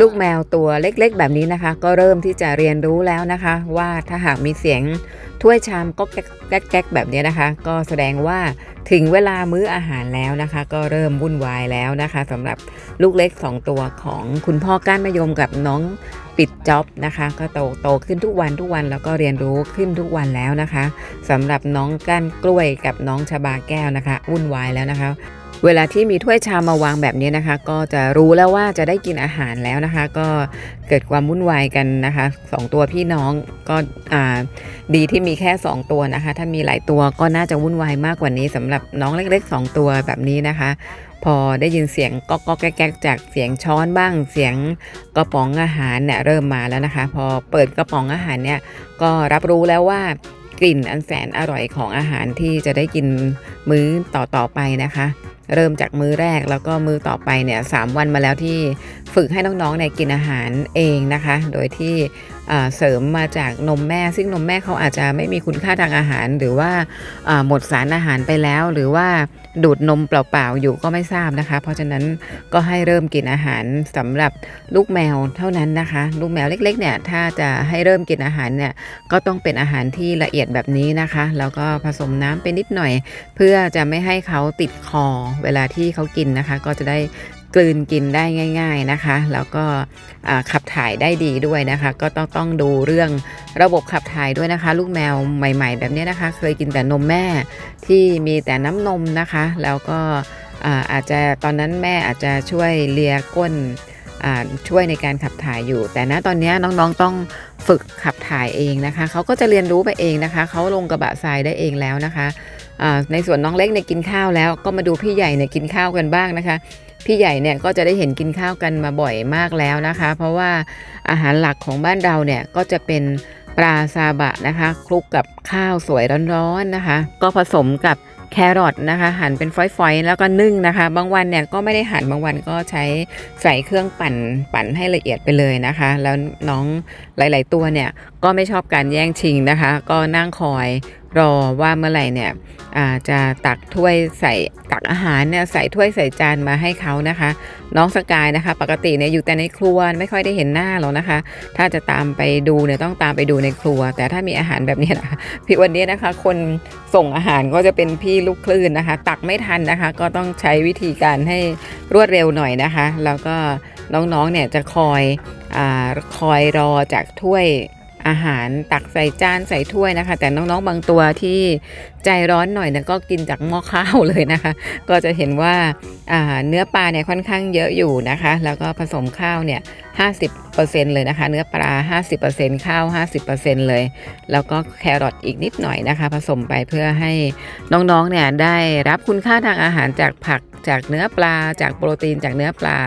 ลูกแมวตัวเล็กๆ แบบนี้นะคะ ก็เริ่มที่จะเรียนรู้แล้วนะคะ ว่าถ้าหากมีเสียงถ้วยชามก็แก๊กแก๊กแก๊กแบบนี้นะคะ ก็แสดงว่าถึงเวลามื้ออาหารแล้วนะคะ ก็เริ่มวุ่นวายแล้วนะคะสำหรับลูกเล็ก 2 ตัวของคุณพ่อก้านมะยมกับน้องปิดจ็อบนะคะ ก็โตโตขึ้นทุกวันทุกวันแล้วก็เรียนรู้ขึ้นทุกวันแล้วนะคะสำหรับน้องก้านกล้วยกับน้องชบาแก้วนะคะ วุ่นวายแล้วนะคะ เวลาที่มีถ้วยชามมาวางแบบนี้นะคะ ก็จะรู้แล้วว่าจะได้กินอาหารแล้วนะคะ ก็เกิดความวุ่นวายกันนะคะสองตัวพี่น้องก็ดีที่มีแค่ 2 ตัวนะคะ ถ้ามีหลายตัวก็น่าจะวุ่นวายมากกว่านี้สำหรับน้องเล็ก ๆ 2 ตัวแบบนี้นะคะ พอได้ยินเสียงก๊อกก๊อกแก๊กแก๊กจากเสียงช้อนบ้างเสียงกระป๋องอาหารเนี่ยเริ่มมาแล้วนะคะ พอเปิดกระป๋องอาหารเนี่ยก็รับรู้แล้วว่ากลิ่นอันแสนอร่อยของอาหารที่จะได้กินมื้อต่อๆไปนะคะ เริ่มจากมื้อแรกแล้วก็มื้อต่อไปเนี่ยสามวันมาแล้วที่ฝึกให้น้องๆเนี่ยกินอาหารเองนะคะ โดยที่ เสริมมาจากนมแม่ ซึ่งนมแม่เขาอาจจะไม่มีคุณค่าทางอาหาร หรือว่าหมดสารอาหารไปแล้ว หรือว่าดูดนมเปล่าๆอยู่ก็ไม่ทราบนะคะ เพราะฉะนั้นก็ให้เริ่มกินอาหารสำหรับลูกแมวเท่านั้นนะคะ ลูกแมวเล็กๆเนี่ยถ้าจะให้เริ่มกินอาหารเนี่ยก็ต้องเป็นอาหารที่ละเอียดแบบนี้นะคะ แล้วก็ผสมน้ำไปนิดหน่อย เพื่อจะไม่ให้เขาติดคอเวลาที่เขากินนะคะ ก็จะได้ กลืนกินได้ง่าย ๆนะคะ แล้วก็ขับถ่ายได้ดีด้วยนะคะ ก็ต้องต้องดูเรื่องระบบขับถ่ายด้วยนะคะ ลูกแมวใหม่ ๆ แบบนี้นะคะ เคยกินแต่นมแม่ที่มีแต่น้ำนมนะคะ แล้วก็อาอาจจะตอนนั้นแม่อาจจะช่วยเลียก้นช่วยในการขับถ่ายอยู่ แต่ณตอนนี้น้องๆต้องฝึกขับถ่ายเองนะคะเขาก็จะเรียนรู้ไปเองนะคะเขาลงกระบะทรายได้เองแล้วนะคะในส่วนน้องเล็กเนี่ยกินข้าวแล้วก็มาดูพี่ใหญ่เนี่ยกินข้าวกันบ้างนะคะ พี่ใหญ่เนี่ยก็จะได้เห็นกินข้าวกันมาบ่อยมากแล้วนะคะ เพราะว่าอาหารหลักของบ้านเราเนี่ยก็จะเป็นปลาซาบะนะคะคลุกกับข้าวสวยร้อนๆนะคะ ก็ผสมกับแครอทนะคะหั่นเป็นฝอยๆ แล้วก็นึ่งนะคะ บางวันเนี่ยก็ไม่ได้หั่นบางวันก็ใช้ใส่เครื่องปั่นปั่นให้ละเอียดไปเลยนะคะ แล้วน้องหลาย ๆ ตัวเนี่ย ก็ไม่ชอบการแย่งชิงนะคะ ก็นั่งคอยรอว่าเมื่อไหร่เนี่ยจะตักถ้วยใส่ตักอาหารเนี่ยใส่ถ้วยใส่จานมาให้เขานะคะ น้องสกายนะคะ ปกติเนี่ยอยู่แต่ในครัวไม่ค่อยได้เห็นหน้าหรอกนะคะ ถ้าจะตามไปดูเนี่ยต้องตามไปดูในครัว แต่ถ้ามีอาหารแบบนี้นะคะพี่วันนี้นะคะ คนส่งอาหารก็จะเป็นพี่ลูกคลื่นนะคะ ตักไม่ทันนะคะ ก็ต้องใช้วิธีการให้รวดเร็วหน่อยนะคะ แล้วก็น้องๆเนี่ยจะคอยอคอยรอจากถ้วย อาหารตักใส่จานใส่ถ้วยนะคะ แต่น้องๆบางตัวที่ใจร้อนหน่อยนี่ยก็กินจากหม้อข้าวเลยนะคะ ก็จะเห็นว่าอ่าเนื้อปลาเนี่ยค่อนข้างเยอะอยู่นะคะ แล้วก็ผสมข้าวเนี่ย50%เลยนะคะ เนื้อปลา 50%ข้าว 50%เลย แล้วก็แครอทอีกนิดหน่อยนะคะ ผสมไปเพื่อให้น้องๆเนี่ยได้รับคุณค่าทางอาหารจากผัก จากเนื้อปลา จากโปรตีนจากเนื้อปลา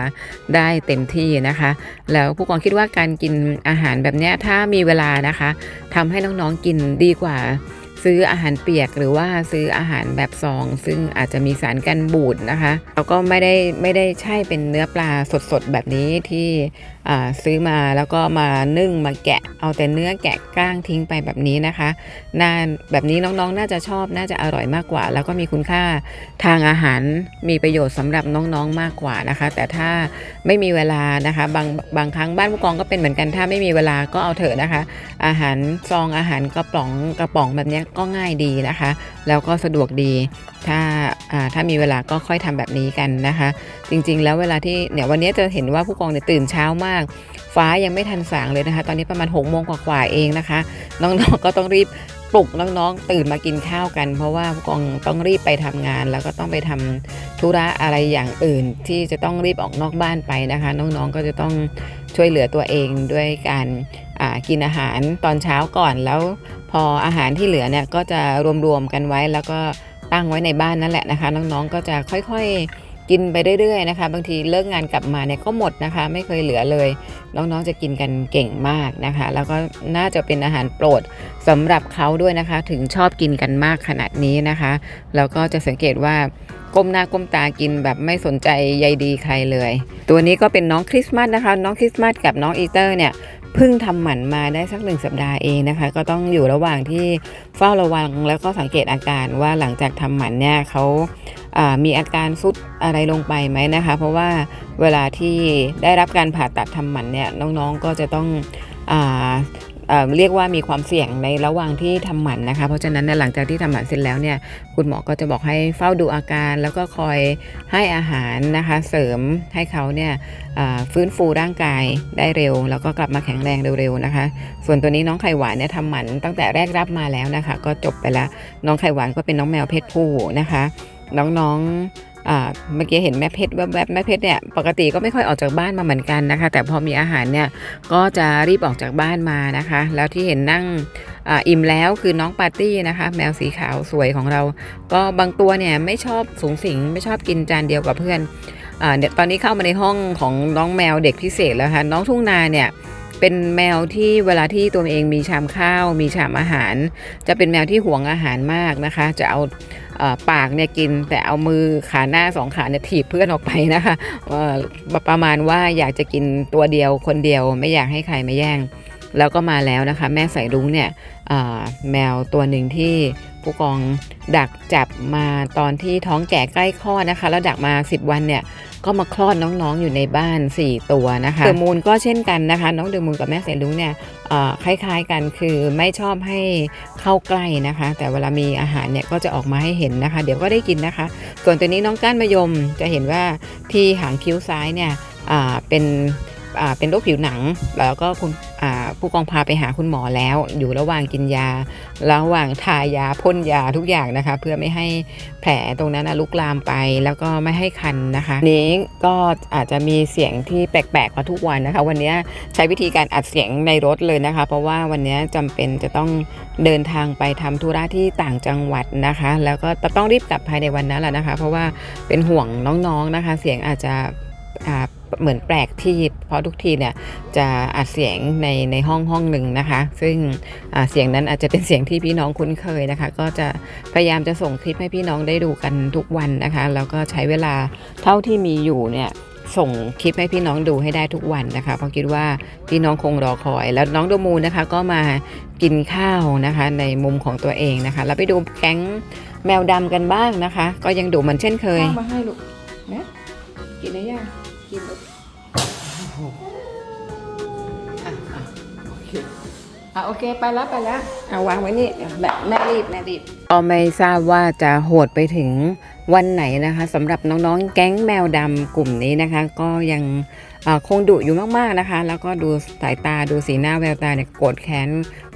ได้เต็มที่นะคะ แล้วผู้กองคิดว่าการกินอาหารแบบนี้ถ้ามีเวลานะคะทำให้น้องๆกินดีกว่า ซื้ออาหารเปียกหรือว่าซื้ออาหารแบบซอง ซึ่งอาจจะมีสารกันบูดนะคะแล้วก็ไม่ได้ไม่ได้ใช่เป็นเนื้อปลาสดๆแบบนี้ที่อ่าซื้อมาแล้วก็มานึ่งมาแกะ เอาแต่เนื้อแกะก้างทิ้งไปแบบนี้นะคะน่าแบบนี้น้องๆ น่าจะชอบน่าจะอร่อยมากกว่า แล้วก็มีคุณค่าทางอาหารมีประโยชน์สำหรับน้องๆมากกว่านะคะ แต่ถ้าไม่มีเวลานะคะบางบางครั้งบ้านผู้กองก็เป็นเหมือนกันถ้าไม่มีเวลาก็เอาเถอะนะคะ อาหารซองอาหารกระป๋องกระป๋องแบบนี้ก็ง่ายดีนะคะ แล้วก็สะดวกดี ถ้าถ้ามีเวลาก็ค่อยทำแบบนี้กันนะคะ จริงๆ แล้วเวลาที่เนี่ยวันนี้จะเห็นว่าผู้กองเนี่ยตื่นเช้ามาก ฟ้ายังไม่ทันสางเลยนะคะ ตอนนี้ประมาณ6กโมงกว่าๆเองนะคะ น้องๆก็ต้องรีบปลุกน้องๆตื่นมากินข้าวกัน เพราะว่าผู้กองต้องรีบไปทำงาน แล้วก็ต้องไปทำธุระอะไรอย่างอื่น ที่จะต้องรีบออกนอกบ้านไปนะคะ น้องๆก็จะต้องช่วยเหลือตัวเองด้วยการ กินอาหารตอนเช้าก่อนแล้ว พออาหารที่เหลือเนี่ยก็จะรวมๆกันไว้ แล้วก็ตั้งไว้ในบ้านนั่นแหละนะคะ น้องๆก็จะค่อยๆกินไปเรื่อยๆนะคะ บางทีเลิกงานกลับมาเนี่ยก็หมดนะคะ ไม่เคยเหลือเลย น้องๆจะกินกันเก่งมากนะคะ แล้วก็น่าจะเป็นอาหารโปรดสำหรับเขาด้วยนะคะ ถึงชอบกินกันมากขนาดนี้นะคะแล้วก็จะสังเกตว่าก้มหน้าก้มตากินแบบไม่สนใจใยดีใครเลย ตัวนี้ก็เป็นน้องคริสต์มาสนะคะ น้องคริสต์มาสกับน้องอีเตอร์เนี่ย พิ่งทำหมันมาได้สักหนึ่งสัปดาห์เองนะคะ ก็ต้องอยู่ระหว่างที่เฝ้าระวังแล้วก็สังเกตอาการว่าหลังจากทำหมันเนี่ยเขาามีอาการซุดอะไรลงไปไหมนะคะ เพราะว่าเวลาที่ได้รับการผ่าตัดทำหมันเนี่ยน้องๆก็จะต้องอ เเรียกว่ามีความเสี่ยงในระหว่างที่ทำหมันนะคะ เพราะฉะนั้นหลังจากที่ทำหมันเสร็จแล้วเนี่ยคุณหมอก็จะบอกให้เฝ้าดูอาการแล้วก็คอยให้อาหารนะคะเสริมให้เขาเนี่ยฟื้นฟูร่างกายได้เร็ว แล้วก็กลับมาแข็งแรงเร็วๆนะคะ ส่วนตัวนี้น้องไข่หวานเนี่ยทำหมันตั้งแต่แรกรับมาแล้วนะคะ ก็จบไปแล้วน้องไข่หวานก็เป็นน้องแมวเพศผู้นะคะ น้องๆ เมื่อกี้เห็นแม่เพชรแวบๆแม่เพชรเนี่ยปกติก็ไม่ค่อยออกจากบ้านมาเหมือนกันนะคะ แต่พอมีอาหารเนี่ยก็จะรีบออกจากบ้านมานะคะ แล้วที่เห็นนั่งอ,อิ่มแล้วคือน้องปาร์ตี้นะคะ แมวสีขาวสวยของเรา ก็บางตัวเนี่ยไม่ชอบสูงสิงไม่ชอบกินจานเดียวกับเพื่อนอเนี่ยตอนนี้เข้ามาในห้องของน้องแมวเด็กพิเศษแล้วค่ะน้องทุ่งนาเนี่ย เป็นแมวที่เวลาที่ตัวเองมีชามข้าว มีชามอาหาร จะเป็นแมวที่หวงอาหารมากนะคะ จะเอาปากเนี่ยกินแต่เอามือขาหน้าสองขาเนี่ยถีบเพื่อนออกไปนะคะประมาณว่าอยากจะกินตัวเดียวคนเดียวไม่อยากให้ใครมาแย่ง แล้วก็มาแล้วนะคะ แม่ใส่รุ้งเนี่ยแมวตัวหนึ่งที่ ผู้กองดักจับมาตอนที่ท้องแก่ใกล้คลอดนะคะ แล้วดักมา 10 วันเนี่ยก็มาคลอดน้องๆอยู่ในบ้าน 4 ตัวนะคะเดอมูลก็เช่นกันนะคะ น้องเดอมูลกับแม่เสรุ้งเนี่ยเอ่อคล้ายๆกันคือไม่ชอบให้เข้าใกล้นะคะ แต่เวลามีอาหารเนี่ยก็จะออกมาให้เห็นนะคะ เดี๋ยวก็ได้กินนะคะ ส่วนตัวนี้น้องก้านมะยมจะเห็นว่าที่หางคิ้วซ้ายเนี่ยอ่าเป็นอ่า เป็นโรคผิวหนัง แล้วก็คุณผู้กองพาไปหาคุณหมอแล้ว อยู่ระหว่างกินยา ระหว่างทายาพ่นยาทุกอย่างนะคะ เพื่อไม่ให้แผลตรงนั้นลุกลามไป แล้วก็ไม่ให้คันนะคะนี้ก็อาจจะมีเสียงที่แปลกๆกว่าทุกวันนะคะ วันนี้ใช้วิธีการอัดเสียงในรถเลยนะคะ เพราะว่าวันนี้จำเป็นจะต้องเดินทางไปทำธุระที่ต่างจังหวัดนะคะ แล้วก็ต้องรีบกลับภายในวันนั้นแหละนะคะ เพราะว่าเป็นห่วงน้องๆนะคะ เสียงอาจจะ เหมือนแปลกที่เพราะทุกทีเนี่ยจะอัดเสียงในในห้องห้องหนึ่งนะคะ ซึ่งเสียงนั้นอาจจะเป็นเสียงที่พี่น้องคุ้นเคยนะคะ ก็จะพยายามจะส่งคลิปให้พี่น้องได้ดูกันทุกวันนะคะ แล้วก็ใช้เวลาเท่าที่มีอยู่เนี่ยส่งคลิปให้พี่น้องดูให้ได้ทุกวันนะคะเพราะคิดว่าพี่น้องคงรอคอย แล้วน้องโดมูนนะคะ ก็มากินข้าวนะคะ ในมุมของตัวเองนะคะ แล้วไปดูแก๊งแมวดำกันบ้างนะคะ ก็ยังดูเหมือนเช่นเคยมาให้ลูกนะกินได้ยัง กินลูกอะอะโอเคอะโอเคไปแล้วไปแล้วเอาวางไว้นี่เดี๋ยวแม่แม่รีบแม่รีบก็ไม่ทราบว่าจะโหดไปถึงวันไหนนะคะสำหรับน้องๆแก๊งแมวดำกลุ่มนี้นะคะ ก็ยังเอ่อคงดุอยู่มากๆนะคะ แล้วก็ดูสายตาดูสีหน้าแววตาเนี่ยโกรธแค้น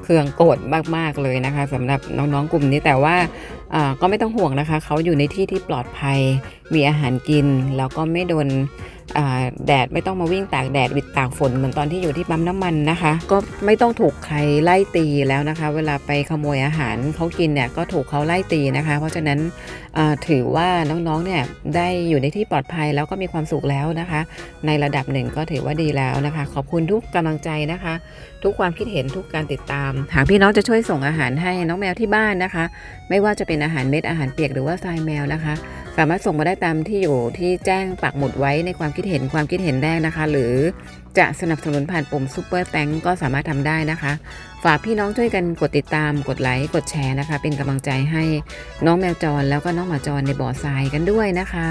เคืองโกรธมากๆเลยนะคะสำหรับน้องๆกลุ่มนี้แต่ว่าอ่าก็ไม่ต้องห่วงนะคะ เขาอยู่ในที่ที่ปลอดภัยมีอาหารกิน แล้วก็ไม่โดนอ่า แดดไม่ต้องมาวิ่งตากแดดวิดตากฝนเหมือนตอนที่อยู่ที่ปั๊มน้ำมันนะคะ ก็ไม่ต้องถูกใครไล่ตีแล้วนะคะ เวลาไปขโมยอาหารเขากินเนี่ยก็ถูกเขาไล่ตีนะคะ เพราะฉะนั้นถือว่าน้องๆเนี่ยได้อยู่ในที่ปลอดภัยแล้วก็มีความสุขแล้วนะคะ ในระดับหนึ่งก็ถือว่าดีแล้วนะคะ ขอบคุณทุกกำลังใจนะคะ ทุกความคิดเห็นทุกการติดตาม หากพี่น้องจะช่วยส่งอาหารให้น้องแมวที่บ้านนะคะ ไม่ว่าจะเป็นอาหารเม็ดอาหารเปียกหรือว่าทรายแมวนะคะ สามารถส่งมาได้ตามที่อยู่ที่แจ้งปักหมุดไว้ในความคิดเห็นความคิดเห็นแรกนะคะ หรือจะสนับสนุนผ่านปุ่มซุปเปอร์แตงก็สามารถทำได้นะคะ ฝากพี่น้องช่วยกันกดติดตามกดไลค์กดแชร์นะคะ เป็นกำลังใจให้น้องแมวจรแล้วก็น้องหมาจรในบ่อทรายกันด้วยนะคะ